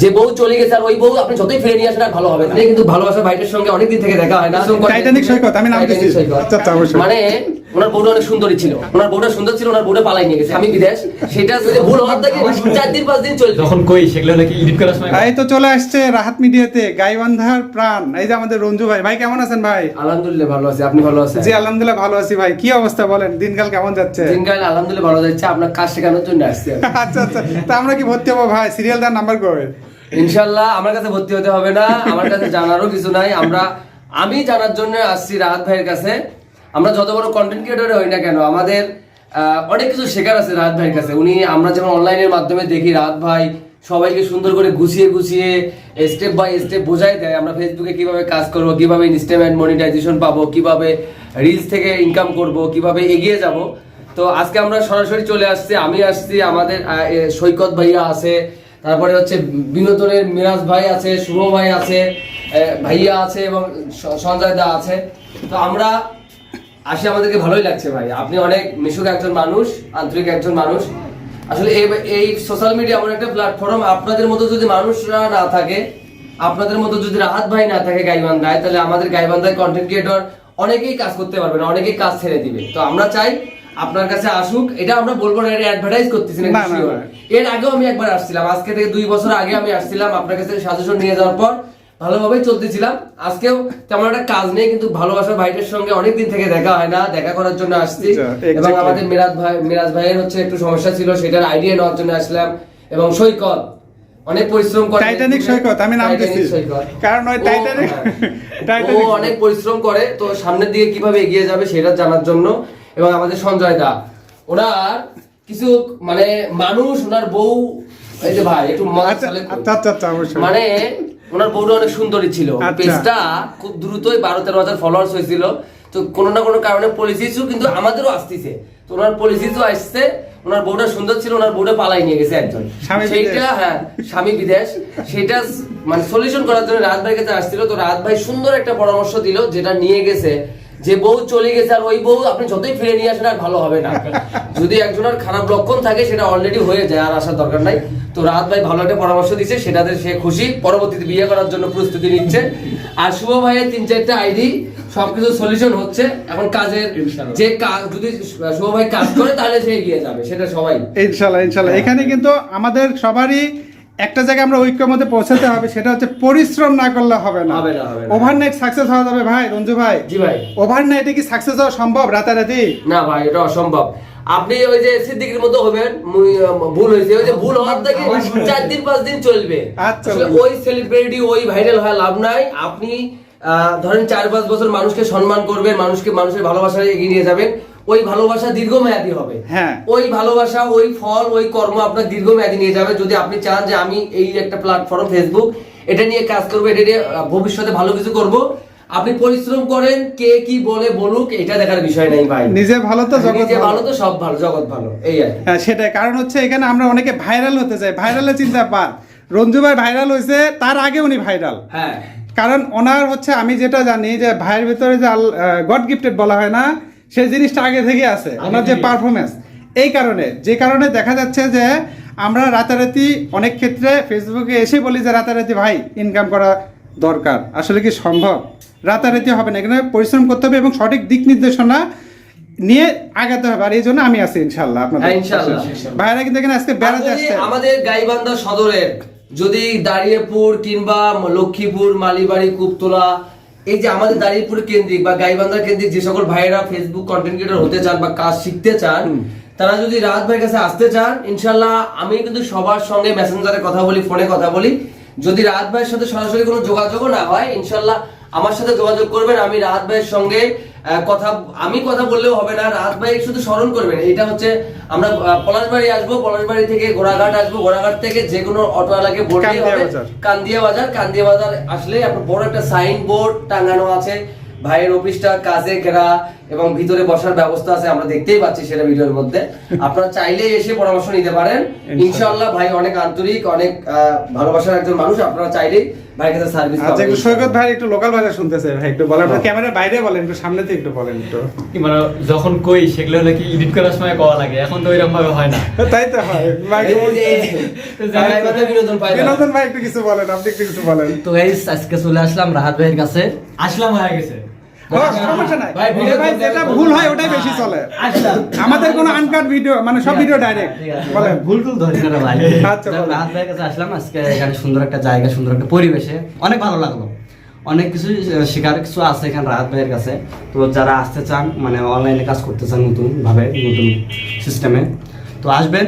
যে বউ চলে গেছে আর ওই বউ আপনি যতই ফিরে নিয়ে আসেন আর ভালো হবে না। কিন্তু ভালোবাসা ভাইটার সঙ্গে অনেকদিন থেকে দেখা হয় না টাইটানিক সৈকত, আমি নাম। মানে ওনার বউটা অনেক সুন্দরী ছিল। ওনার বউটা সুন্দর ছিল ওনার বউটা পালাই নিয়ে গেছে। আমি বিদেশ সেটা যদি ভুল হওয়ার থেকে চার দিন পাঁচ দিন চলছে যখন কই সেগুলো নাকি এডিট করার সময় এই তো চলে আসছে রাহাত মিডিয়াতে গাইবান্ধার প্রাণ। এই যে আমাদের রঞ্জু ভাই। ভাই কেমন আছেন ভাই? আলহামদুলিল্লাহ ভালো আছি। আপনি ভালো আছেন? জি আলহামদুলিল্লাহ ভালো আছি ভাই। কি অবস্থা বলেন? দিনকাল কেমন যাচ্ছে? দিনকাল আলহামদুলিল্লাহ ভালো যাচ্ছে। আপনার কাজ শেখানোর জন্য আসছি আচ্ছা আচ্ছা। তা আমরা কি ভর্তি হব ভাই? সিরিয়াল দেওয়ার নাম্বার কবে ইনশাল্লাহ আমার কাছে ভর্তি হতে হবে না। আমার কাছে জানারও কিছু নাই। আমরা আমি জানার জন্য আসছি রাহাত ভাইয়ের কাছে। আমরা যত বড় কন্টেন্ট ক্রিয়েটর হই না কেন, আমাদের অনেক কিছু শেখার আছে রাহাত ভাইয়ের কাছে। উনি আমরা যেমন অনলাইনের মাধ্যমে দেখি রাহাত ভাই সবাইকে সুন্দর করে গুছিয়ে গুছিয়ে স্টেপ বাই স্টেপ বোঝাই দেয়, আমরা ফেসবুকে কীভাবে কাজ করব, কীভাবে ইনস্টামেন্ট মনিটাইজেশন পাবো, কীভাবে রিলস থেকে ইনকাম করব, কীভাবে এগিয়ে যাব। তো আজকে আমরা সরাসরি চলে আসছি, আমি আসছি, আমাদের সৈকত ভাইয়া আছে, তারপরে হচ্ছে বিনোদনের মিরাজ ভাই আছে, শুভ ভাই আছে ভাইয়া আছে এবং সঞ্জয় দা আছে। তো আমরা আসি আমাদেরকে ভালোই লাগছে ভাই। আপনি অনেক মিশুক একজন মানুষ আন্তরিক একজন মানুষ। আসলে এই সোশ্যাল মিডিয়া এমন একটা প্ল্যাটফর্ম আপনাদের মতো যদি মানুষরা না থাকে আপনাদের মতো যদি রাহাত ভাই না থাকে গাইবান্ধায় তাহলে আমাদের গাইবান্ধায় কন্টেন্ট ক্রিয়েটর অনেকেই কাজ করতে পারবে না অনেকেই কাজ ছেড়ে দিবে। তো আমরা চাই আপনার কাছে আসুক। এটা আমরা বলব না এটা অ্যাডভার্টাইজ করতেছি। না। এর আগেও আমি একবার আসছিলাম আজকে থেকে দুই বছর আগে আমি আসছিলাম আপনার কাছে সাজেশন নিয়ে যাওয়ার পর। ভালোভাবেই চলতেছিলাম। আজকেও তেমন একটা কাজ নেই কিন্তু ভালোবাসার ভাইটার সঙ্গে অনেকদিন থেকে দেখা হয় না দেখা করার জন্য আসছি। আচ্ছা, এবং আমাদের মিরাজ ভাই মিরাজ ভাইয়ের হচ্ছে একটু সমস্যা ছিল সেটার আইডিয়া নেওয়ার জন্য আসলাম। এবং সৈকত অনেক পরিশ্রম করে। টাইটানিক সৈকত, আমি নাম দিছি। কারণ ওই টাইটানিক- হ্যাঁ। ও টাইটানিক অনেক পরিশ্রম করে তো সামনের দিকে কীভাবে এগিয়ে যাবে সেটা জানার জন্য। এবং আমাদের সঞ্জয় দা ওনার কিছু মানে মানুষ ওনার বউ এই যে ভাই একটু আচ্ছা আচ্ছা মানে ওনার বউটা অনেক সুন্দরী ছিল। আচ্ছা। পেজটা খুব দ্রুতই বারো তেরো হাজার ফলোয়ার্স হয়েছিল। তো কোনো না কোনো কারণে পলিসি ইস্যু কিন্তু আমাদেরও আসতেছে। তো ওনার পলিসি ইস্যু আসছে ওনার বউটা সুন্দর ছিল ওনার বউটা পালাই নিয়ে গেছে একজন। সেইটা হ্যাঁ স্বামী বিদেশ। সেটা মানে সলিউশন করার জন্য রাত ভাইয়ের কাছে আসছিল। তো রাত ভাই সুন্দর একটা পরামর্শ দিল যেটা নিয়ে গেছে। যে বউ চলে গেছে আর ওই বউ আপনি যতই ফিরে নিয়ে আসেন আর ভালো হবে না। যদি একজনের খারাপ লক্ষণ থাকে সেটা অলরেডি হয়ে যায় আর আসার দরকার নাই। তো রাত ভাই ভালো একটা পরামর্শ দিচ্ছে সেটাতে সে খুশি। পরবর্তীতে বিয়ে করার জন্য প্রস্তুতি নিচ্ছে। আর শুভ ভাইয়ের তিন চারটা আইডি সবকিছু সলিউশন হচ্ছে। এখন কাজের যে কাজ যদি শুভ ভাই কাজ করে তাহলে সে এগিয়ে যাবে সেটা সবাই। ইনশাল্লাহ ইনশাল্লাহ এখানে কিন্তু আমাদের সবারই একটা জায়গায় আমরা ঐক্যের মধ্যে পৌঁছাতে হবে সেটা হচ্ছে পরিশ্রম না করলে হবে না। হবে না, ওভারনাইট সাকসেস হওয়া যাবে ভাই রঞ্জু ভাই। জি ভাই। ওভারনাইটে কি সাকসেস হওয়া সম্ভব রাতারাতি? না ভাই এটা অসম্ভব। আপনি ওই যে সিদ্দিকের মতো হবেন ভুল হয়েছে। ওই যে ভুল হওয়ার থেকে চার দিন পাঁচ দিন চলবে। আচ্ছা। ওই সেলিব্রিটি ওই ভাইরাল হওয়া লাভ নাই। আপনি আহ, ধরেন চার পাঁচ বছর মানুষকে সম্মান করবেন মানুষকে মানুষের ভালোবাসা এগিয়ে নিয়ে যাবেন। ওই ভালোবাসা দীর্ঘমেয়াদী হবে। হ্যাঁ। ওই ভালোবাসা ওই ফল ওই কর্ম আপনার দীর্ঘমেয়াদী নিয়ে যাবে। যদি আপনি চান যে আমি এই একটা প্ল্যাটফর্ম ফেসবুক এটা নিয়ে কাজ করব এটা নিয়ে ভবিষ্যতে ভালো কিছু করব আপনি পরিশ্রম করেন কে কি বলে বলুক এটা দেখার বিষয় নাই ভাই। নিজে ভালো তো জগৎ নিজে ভালো। তো সব ভালো জগৎ ভালো এই আর হ্যাঁ সেটাই। কারণ হচ্ছে এখানে আমরা অনেকে ভাইরাল হতে চাই। ভাইরালের চিন্তা পান রঞ্জু ভাই ভাইরাল হয়েছে তার আগে উনি ভাইরাল হ্যাঁ। কারণ ওনার হচ্ছে আমি যেটা জানি যে ভাইয়ের ভিতরে যে গড গিফটেড বলা হয় না সেই জিনিসটা আগে থেকে আছে ওনার যে পারফরমেন্স এই কারণে যে কারণে দেখা যাচ্ছে যে আমরা রাতারাতি অনেক ক্ষেত্রে ফেসবুকে এসে বলি যে রাতারাতি ভাই ইনকাম করা দরকার। আসলে কি সম্ভব? রাতারাতি হবে না এখানে পরিশ্রম করতে হবে এবং সঠিক দিক নির্দেশনা নিয়ে আগাতে হবে। আর এই জন্য আমি আছি ইনশাল্লাহ আপনাদের হ্যাঁ, ভাইরা কিন্তু এখানে আজকে বেড়াতে আসছে আমাদের গাইবান্ধা সদরের যদি দাঁড়িয়েপুর কিংবা লক্ষ্মীপুর মালিবাড়ি কুপতলা এই যে আমাদের দাঁড়িয়েপুর কেন্দ্রিক বা গাইবান্ধা কেন্দ্রিক যে সকল ভাইয়েরা ফেসবুক কন্টেন্ট ক্রিয়েটর হতে চান বা কাজ শিখতে চান তারা যদি রাহাত ভাইয়ের কাছে আসতে চান ইনশাল্লাহ আমি কিন্তু সবার সঙ্গে মেসেঞ্জারে কথা বলি ফোনে কথা বলি। যদি রাহাত ভাইয়ের সাথে সরাসরি কোনো যোগাযোগও না হয় ইনশাল্লাহ আমার সাথে যোগাযোগ করবেন আমি রাত ভাইয়ের সঙ্গে কথা আমি কথা বললেও হবে না রাত ভাই শুধু স্মরণ করবেন। এটা হচ্ছে আমরা পলাশ পলাশবাড়ি আসব পলাশবাড়ি থেকে ঘোড়াঘাট আসব ঘোড়াঘাট থেকে যে কোনো অটোওয়ালাকে বললেই হবে। কান্দিয়া বাজার কান্দিয়া বাজার আসলে আপনার বড় একটা সাইন বোর্ড টাঙানো আছে। ভাইয়ের অফিসটা কাজে ঘেরা এবং ভিতরে বসার ব্যবস্থা আছে আমরা দেখতেই পাচ্ছি সেটা ভিডিওর মধ্যে। আপনারা চাইলে এসে পরামর্শ নিতে পারেন। ইনশাআল্লাহ। ভাই অনেক আন্তরিক অনেক ভালোবাসার একজন মানুষ আপনারা চাইলেই ভাইয়ের কাছে সার্ভিস আচ্ছা একটু সৈকত ভাই একটু লোকাল ভাষা শুনতেছে ভাই একটু বলেন আপনার ক্যামেরার বাইরে বলেন একটু সামনে থেকে একটু বলেন একটু। মানে যখন কই সেগুলো নাকি এডিট করার সময় কওয়া লাগে এখন তো ভাবে হয় না। তাই তো হয়। ভাই বিনোদন পাই বিনোদন ভাই একটু কিছু বলেন আপনি একটু কিছু বলেন। তো গাইস আজকে চলে আসলাম রাহাত ভাইয়ের কাছে। আসলাম হয়ে গেছে। ও, সমস্যা নাই। ভাই, ভিডিও ভাই করতে যেটা হবে। ভুল হয় ওটাই বেশি চলে। আমাদের কোনো আনকাট ভিডিও মানে সব ভিডিও ডাইরেক্ট ঠিক ভুল টুল ধরি না ভাই। আচ্ছা, তো বলেন। রাহাত ভাইয়ের কাছে আসলাম। আজকে এখানে সুন্দর একটা জায়গা সুন্দর একটা পরিবেশে। অনেক ভালো লাগল। অনেক কিছু শেখার কিছু আছে এখানে রাহাত ভাইয়ের কাছে। তো যারা আসতে চান মানে অনলাইনে কাজ করতে চান নতুন ভাবে নতুন সিস্টেমে তো আসবেন।